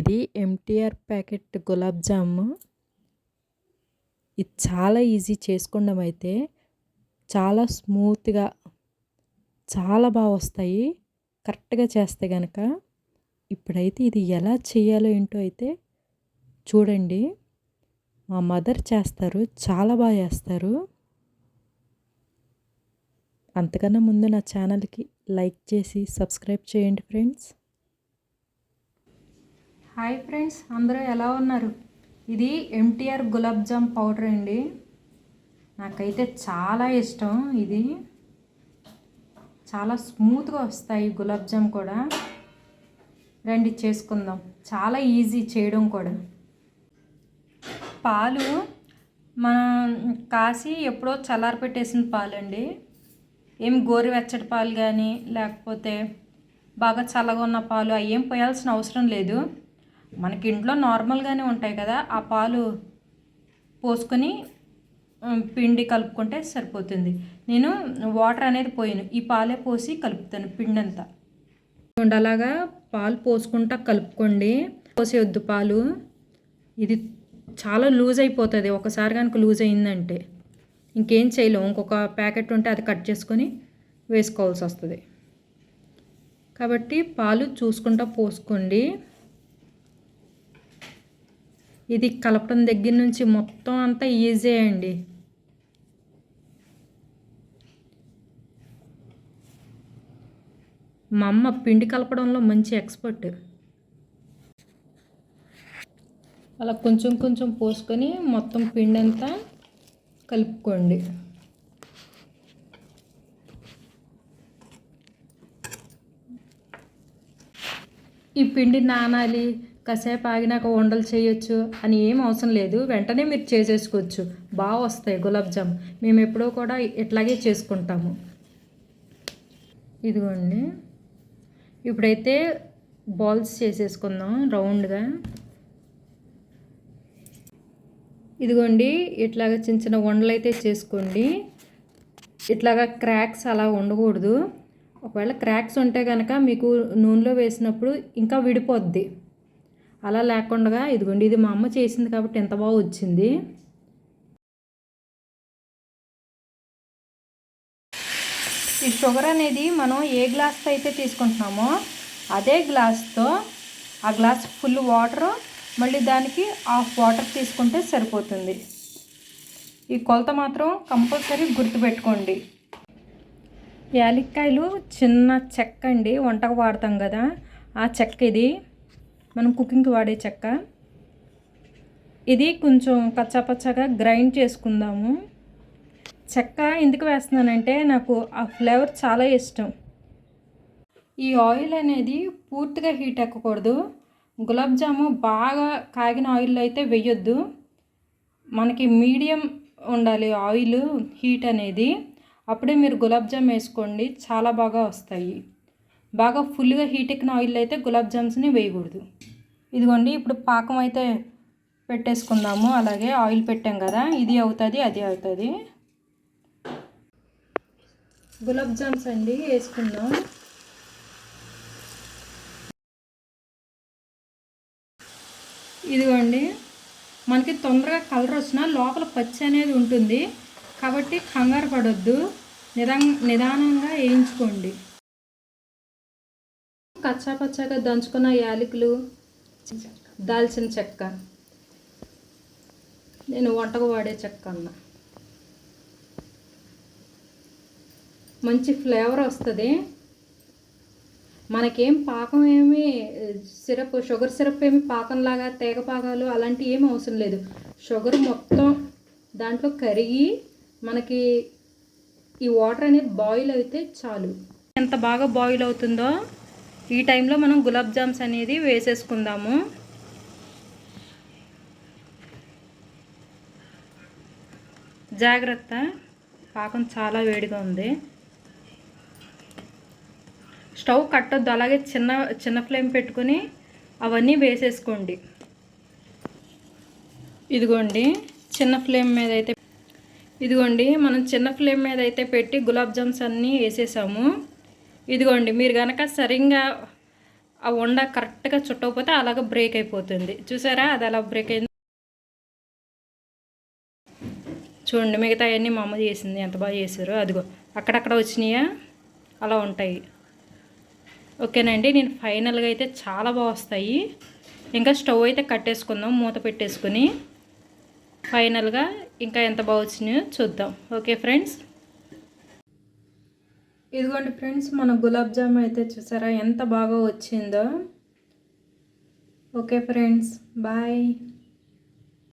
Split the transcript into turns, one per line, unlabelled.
ఇది MTR packet gulab జాము. ఇది చాలా ఈజీ చేసుకోవడం అయితే చాలా స్మూత్గా చాలా బాగా వస్తాయి. కరెక్ట్గా చేస్తే కనుక ఇప్పుడైతే ఇది ఎలా చేయాలో ఏంటో అయితే చూడండి. మా మదర్ చేస్తారు చాలా బాగా చేస్తారు. అంతకన్నా ముందు నా ఛానల్కి లైక్ చేసి సబ్స్క్రైబ్ చేయండి ఫ్రెండ్స్. హాయ్ ఫ్రెండ్స్ అందరూ ఎలా ఉన్నారు? ఇది ఎంటీఆర్ గులాబ్ జామ్ పౌడర్ అండి. నాకైతే చాలా ఇష్టం ఇది. చాలా స్మూత్గా వస్తాయి గులాబ్ జామ్ కూడా. రండి చేసుకుందాం. చాలా ఈజీ చేయడం కూడా. పాలు మనం కాసి ఎప్పుడో చల్లారి పెట్టేసిన పాలండి. ఏం గోరువెచ్చటి పాలు కానీ లేకపోతే బాగా చల్లగా ఉన్న పాలు అవి ఏం పోయాల్సిన అవసరం లేదు. మనకి ఇంట్లో నార్మల్గానే ఉంటాయి కదా ఆ పాలు పోసుకొని పిండి కలుపుకుంటే సరిపోతుంది. నేను వాటర్ అనేది పోయాను ఈ పాలే పోసి కలుపుతాను పిండి అంతా అలాగా పాలు పోసుకుంటా కలుపుకోండి. పోసేయొద్దు పాలు. ఇది చాలా లూజ్ అయిపోతుంది ఒకసారి కనుక లూజ్ అయిందంటే. ఇంకేం చేయలేము ఇంకొక ప్యాకెట్ ఉంటే అది కట్ చేసుకొని వేసుకోవాల్సి వస్తుంది. కాబట్టి పాలు చూసుకుంటా పోసుకోండి. ఇది కలపడం దగ్గర నుంచి మొత్తం అంతా ఈజీ అండి. మా అమ్మ పిండి కలపడంలో మంచి ఎక్స్పర్ట్ అలా కొంచెం కొంచెం పోసుకొని మొత్తం పిండి అంతా కలుపుకోండి. ఈ పిండి నానాలి కాసేపు ఆగినాక వండలు చేయొచ్చు అని ఏం అవసరం లేదు. వెంటనే మీరు చేసేసుకోవచ్చు. బాగా వస్తాయి గులాబ్ జామ్. మేము ఎప్పుడో కూడా ఇట్లాగే చేసుకుంటాము. ఇదిగోండి. ఇప్పుడైతే బాల్స్ చేసేసుకుందాం రౌండ్గా. ఇదిగోండి ఇట్లాగ చిన్న చిన్న వండలు అయితే చేసుకోండి. ఇట్లాగా క్రాక్స్ అలా ఉండకూడదు ఒకవేళ క్రాక్స్ ఉంటే కనుక మీకు నూనెలో వేసినప్పుడు ఇంకా విడిపోద్ది. అలా లేకుండా ఇదిగోండి ఇది మా అమ్మ చేసింది కాబట్టి ఎంత బాగా వచ్చింది. ఈ షుగర్ అనేది మనం ఏ గ్లాస్తో అయితే తీసుకుంటున్నామో అదే గ్లాస్తో ఆ గ్లాస్ ఫుల్ వాటర్ మళ్ళీ దానికి హాఫ్ వాటర్ తీసుకుంటే సరిపోతుంది. ఈ కొలత మాత్రం కంపల్సరీ గుర్తుపెట్టుకోండి. యాలక్కాయలు చిన్న చెక్క అండి వంటకు వాడతాం కదా ఆ చెక్క ఇది మనం కుకింగ్కి వాడే చెక్క. ఇది కొంచెం పచ్చపచ్చగా గ్రైండ్ చేసుకుందాము. చెక్క ఎందుకు వేస్తున్నానంటే నాకు ఆ ఫ్లేవర్ చాలా ఇష్టం. ఈ ఆయిల్ అనేది పూర్తిగా హీట్ ఎక్కకూడదు. గులాబ్ జాము బాగా కాగిన ఆయిల్ అయితే వేయొద్దు. మనకి మీడియం ఉండాలి ఆయిల్ హీట్ అనేది. అప్పుడే మీరు గులాబ్ జామ్ వేసుకోండి చాలా బాగా వస్తాయి. బాగా ఫుల్గా హీట్ ఎక్కిన ఆయిల్ అయితే గులాబ్ జామ్స్ని వేయకూడదు. ఇదిగోండి ఇప్పుడు పాకం అయితే పెట్టేసుకుందాము. అలాగే ఆయిల్ పెట్టాం కదా ఇది అవుతుంది అది అవుతుంది. గులాబ్ జామ్స్ అండి వేసుకుందాం. ఇదిగోండి మనకి తొందరగా కలర్ వచ్చినా లోపల పచ్చి అనేది ఉంటుంది. కాబట్టి కంగారు పడొద్దు. నిదా నిదానంగా వేయించుకోండి. కచ్చాపచ్చాగా దంచుకున్న యాలకులు దాల్చిన చెక్క. నేను వంటకు వాడే చెక్క అన్న. మంచి ఫ్లేవర్ వస్తుంది. మనకేం పాకం ఏమి సిరప్ షుగర్ సిరప్ ఏమి పాకంలాగా తేగ పాకాలు అలాంటివి ఏమి అవసరం లేదు. షుగర్ మొత్తం దాంట్లో కరిగి మనకి ఈ వాటర్ అనేది బాయిల్ అయితే చాలు. ఎంత బాగా బాయిల్ అవుతుందో ఈ టైంలో మనం గులాబ్ జామ్స్ అనేది వేసేసుకుందాము. జాగ్రత్త పాకం చాలా వేడిగా ఉంది. స్టవ్ కట్టొద్దు అలాగే చిన్న చిన్న ఫ్లేమ్ పెట్టుకొని అవన్నీ వేసేసుకోండి. ఇదిగోండి చిన్న ఫ్లేమ్ మీద అయితే ఇదిగోండి మనం చిన్న ఫ్లేమ్ మీద అయితే పెట్టి గులాబ్ జామ్స్ అన్నీ వేసేసాము. ఇదిగోండి మీరు కనుక సరిగ్గా ఆ వండ కరెక్ట్గా చుట్టకపోతే అలాగ బ్రేక్ అయిపోతుంది. చూసారా? అది అలా బ్రేక్ అయింది. చూడండి మిగతా అవన్నీ మా అమ్మ చేసింది. ఎంత బాగా చేశారు అదిగో అక్కడక్కడ వచ్చినాయా? అలా ఉంటాయి. ఓకేనండి నేను ఫైనల్గా అయితే చాలా బాగా వస్తాయి. ఇంకా స్టవ్ అయితే కట్టేసుకుందాం మూత పెట్టేసుకుని. ఫైనల్గా ఇంకా ఎంత బాగా వచ్చినాయో చూద్దాం. Okay friends? ఇదిగోండి ఫ్రెండ్స్ మన గులాబ్ జామ్ అయితే చూసారా? ఎంత బాగా వచ్చిందో. Okay friends bye.